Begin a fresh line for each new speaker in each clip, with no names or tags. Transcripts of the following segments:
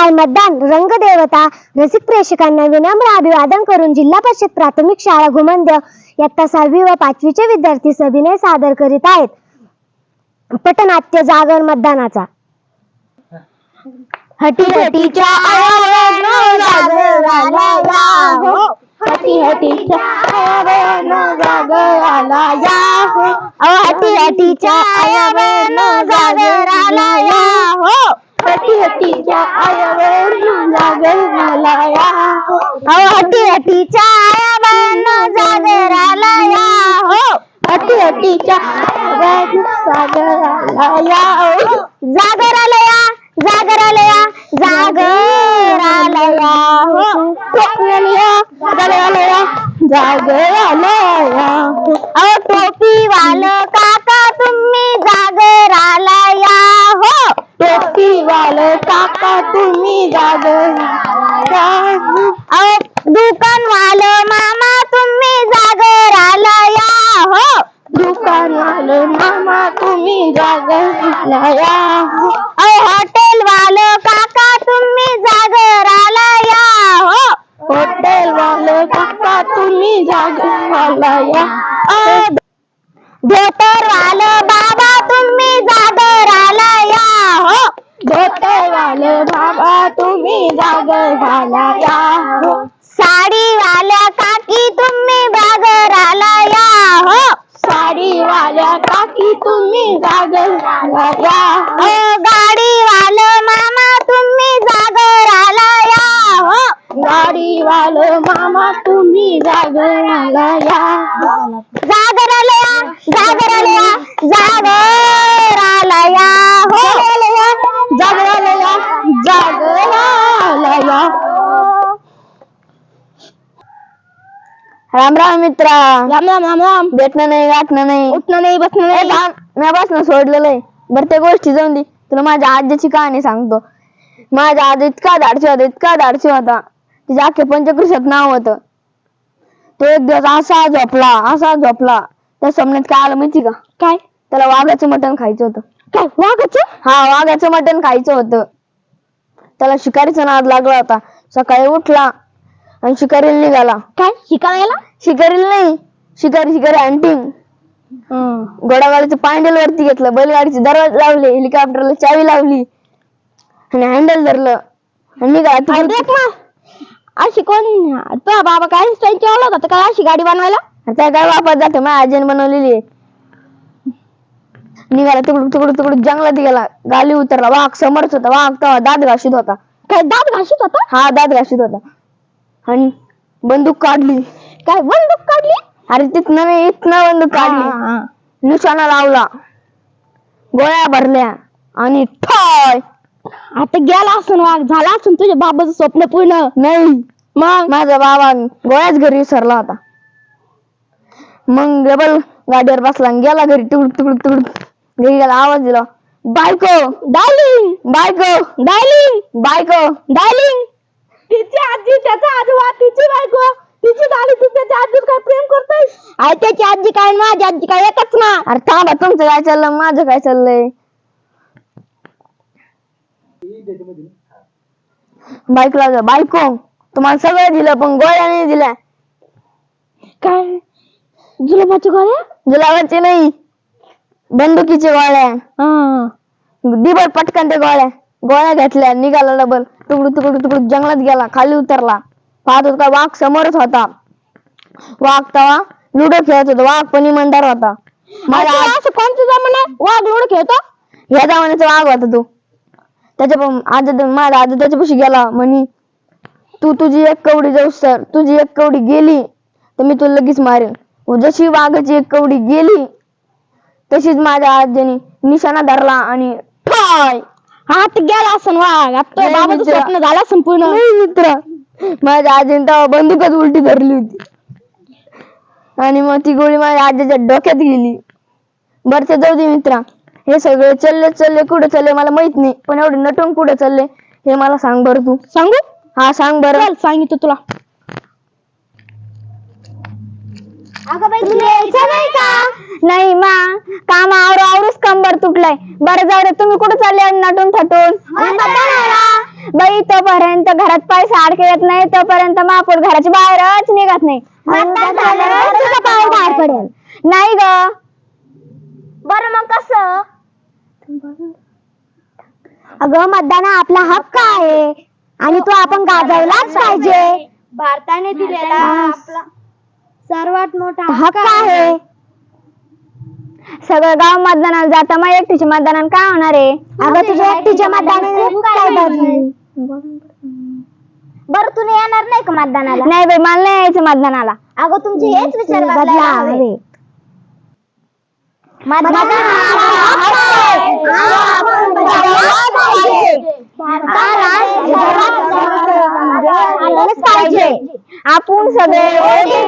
काल मतदान रंगदेवता रसिक प्रेक्षकांना विनम्र अभिवादन करून जिल्हा परिषद प्राथमिक शाळा घुमंद्य इयत्ता सहावी व पाचवीचे विद्यार्थी सविनय सादर करीत आहेत. पटनाट्य जागर मतदानाचा. हटी हटीच्या हो. हटी हटीच्या हटी हटीच्या आयावरनं जागराला या हो. हटी हटीच्या आयावरनं जागराला या हो हटी हटीच्या आयावरनं जागराला आलाया. हो हटी हटीच्या आयावरनं जागराला या हो जागर या जागर या जागर या हो जागराला या जागराला या हो. अहो टोपी वाल का तुम्ही. दुकान वाल मामा तुम्ही जागराला या हो दुकान वाल मामा तुम्ही जागराला या हो हॉटेल वाल काका तुम्ही जागराला या हो हॉटेल वाल काका तुम्ही जागराला या वाल बाबा तुम्ही जागराला या. हो साडी वाल्या काकी तुम्ही जागराला या हो. साडी वाल्या काकी तुम्ही जागराला या. हो गाडी वाल मामा तुम्ही जागराला या हो. गाडी वाल मामा तुम्ही जागराला या. जागराला या जागराला या जागराला राम राम मित्रा. राम राम राम राम. भेटणं नाही गाठणं नाही. उठणं नाही बसणं नाही. मी बसणं सोडलेलं आहे बरं त्या गोष्टी जाऊन दे. तुला माझ्या आजीची कहाणी सांगतो. माझ्या आजी इतका धाडशी होता इतका धाडशी होता. तिच्या अख्खे पंचकृषात नाव होतं. तो एक दिवस असा झोपला असा झोपला. त्या स्वप्नात काय आलं माहिती का? काय? त्याला वाघाचं मटण खायचं होतं. काय वाघाचं? हा वाघाचं मटण खायचं होतं. त्याला शिकारीचा नाद लागला होता. सकाळी उठला आणि शिकारीला निघाला. काय? शिकारीला शिकारीला नाही. शिकारी शिकारी हंटिंग घोडागाडीचं पांडेल वरती घेतलं बैलगाडीचे दरवाजे लावले हेलिकॉप्टरला चावी लावली आणि हँडल धरलं. आणि निघाला तिकडे अशी कोण? तुझा बाबा काय स्टाईलची आला होता काय अशी गाडी बनवायला? त्या काय वापस जाते माझ्या आजीने बनवलेली आहे. निघाला तिकडून तिकडून तिकडून जंगलात गेला. गाली उतरला. वाघ समोरच होता. वाघ तेव्हा दात घाशीत होता. काय दात घाशीत होता? हा दात घाशीत होता. आणि बंदूक काढली. काय बंदूक काढली? अरे तिथनं नाही इथनं बंदूक काढली. निशाणा लावला. गोळ्या भरल्या आणि ठॉय. आता गेला असून वाघ झाला असून तुझ्या बाबाचं स्वप्न पूर्ण. नाही. मग? माझा बाबा गोळ्याच घरी विसरला होता. मग डबल गाडीवर बसला आणि गेला घरी तुकडुक तुकडुक तुकडुक घरी गेला आवाज दिला बायको. डार्लिंग बायको. डार्लिंग बायको. डार्लिंग तिची आजी त्याचा आजोबा तिची बायको तिची गाडी तू त्याच्या आजीवर काय प्रेम करतोय? अरे त्याची आजी काय माझी आजी काय येतच ना. अरे थांबा तुमचं काय चाललं माझं काय चाललंय? बायकोला बायको तुम्हाला सगळं दिलं पण गोळ्या नाही दिल्या. काय? जुलाबाच्या गोळ्या? जुलाबाचे नाही. बंदुकीच्या गोळ्या. दिबर पटकन ते गोळ्या. गोळ्या घेतल्या निघाला डबल. तुकडू तुकडू तुकडू जंगलात गेला खाली उतरला. पाहत होता वाघ समोरच होता. वाघ तवा लुडो खेळत होता वाघ पण इमानदार होता. मला असं कोणतं जमाना? वाघ लुडो खेळतो? ह्या जमान्याचा वाघ होता तू. त्याच्या आज माझा आज त्याच्यापाशी गेला म्हणी तू तुझी एक कवडी जाऊ सर तुझी एक कवडी गेली तर मी तुला लगेच मारेन. जशी वाघाची एक कवडी गेली तशीच माझ्या आजीने निशाणा धरला आणि ठाय! हात गेला असं वाघ आता बाबाचं स्वप्न झालं असं पूर्ण. मित्र माझ्या आजीने तेव्हा बंदूकच उलटी धरली होती. आणि मग ती गोळी माझ्या आजीच्या डोक्यात गेली. बरं ते जाऊ दे मित्रा. हे सगळे चालले चालले कुठे चालले मला माहीत नाही. पण एवढे नटून कुठे चालले हे मला सांग बरं तू. सांगू? हा सांग बरं. सांगितलं तुला. अगं बाई तुला यायचं नाही का? नाही मा काम आवरू आवरूच कंबर तुटलाय. बरं जाऊ रे तुम्ही कुठे चालले नटून थटून? बाई. तोपर्यंत घरात पैसा अडके येत नाही तोपर्यंत महापौर घराच्या बाहेरच निघत नाही.
झाल्यावर तुझं बाहेर पडेल.
नाही ग.
बरं मग कसं? अगं मतदान हा आपला हक्क आहे. आणि तो आपण गाजवलाच पाहिजे.
भारताने
दिलेला आपला सर्वात मोठा हक्क आहे
सगळं गाव मतदानाला जाता मग एकटीच्या मतदानाला काय होणार आहे?
अगं तुझ्या एकटीच्या मतदानाने काय बरं तुम्ही येणार नाही का मतदानाला?
नाही बाई मला नाही यायचं मतदानाला.
अगं तुमचे हेच विचार बदलायला हवे. मतदान हा आपला हक्क आहे. आणि आपण बजावलाच पाहिजे. आलंच पाहिजे.
आपण सगळे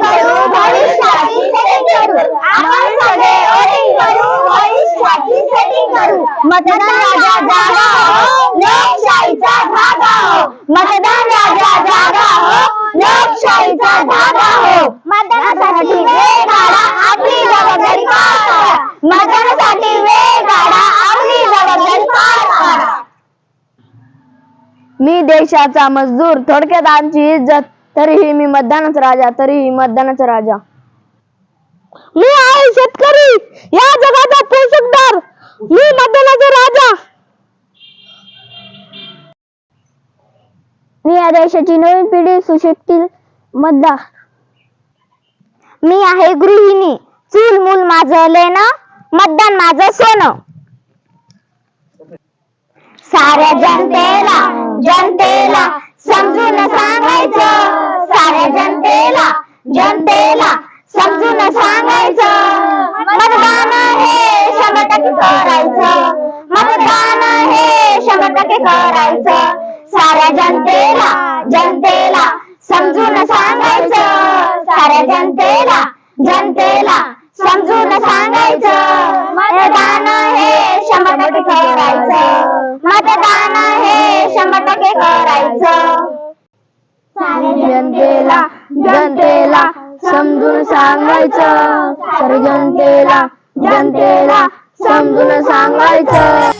करू भविष्याची सेटिंग करू. आपण सगळे करू भविष्याची सेटिंग करू. मतदान राजा जागा हो लोकशाहीचा धागा हो. मतदान राजा जागा हो लोकशाहीचा धागा हो. मतदानासाठी वेळ काढा आपली जबाबदारी पार पाडा. मतदानासाठी वेळ काढा आपली जबाबदारी पार पाडा.
मी देशाचा मजदूर थोडक्यात आमची इज्जत तरीही मी मतदानाचा राजा तरीही मतदानाचा राजा. मी आहे शेतकरी या जगाचा पोषकदार. मी मतदानाचा राजा.
मी या देशाची नवीन पिढी सुशिक्षित मतदार. मी आहे गृहिणी. चूल मूल माझं लेणं मतदान माझं सोनं. साऱ्या जनतेला जनतेला समजून सांगायचं. साऱ्या जनतेला जनतेला समजून सांगायचं. मतदान हे शंभर टक्के करायचं. मतदान हे शंभर टक्के करायचं. साऱ्या जनतेला जनतेला समजून सांगायचं. साऱ्या जनतेला जनतेला समजून सांगायचं. मतदान हे शंभर टक्के करायचं. करायचं.
जनतेला जनतेला समजून सांगायचं. तर जनतेला जनतेला समजून सांगायचं.